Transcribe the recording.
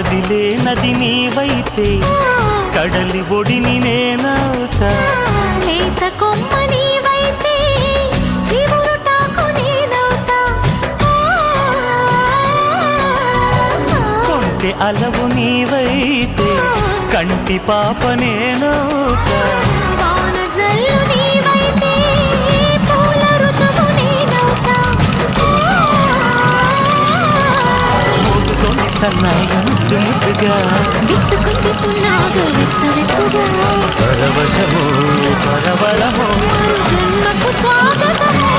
కదిలే నది నీవైతే కడలి ఒడిని నేనవుతా. లేత కొమ్మ నీవైతే చివురుటాకు నేనవుతా. కొంటె అలవు నీవైతే కంటి పాప నేనవుతా. వాన ముద్దు ముద్దుగా విసుకుంటున్నాగా విచ్చరిచ్చగా పరవశమో పరవళమో. జన్మకు స్వాగతమో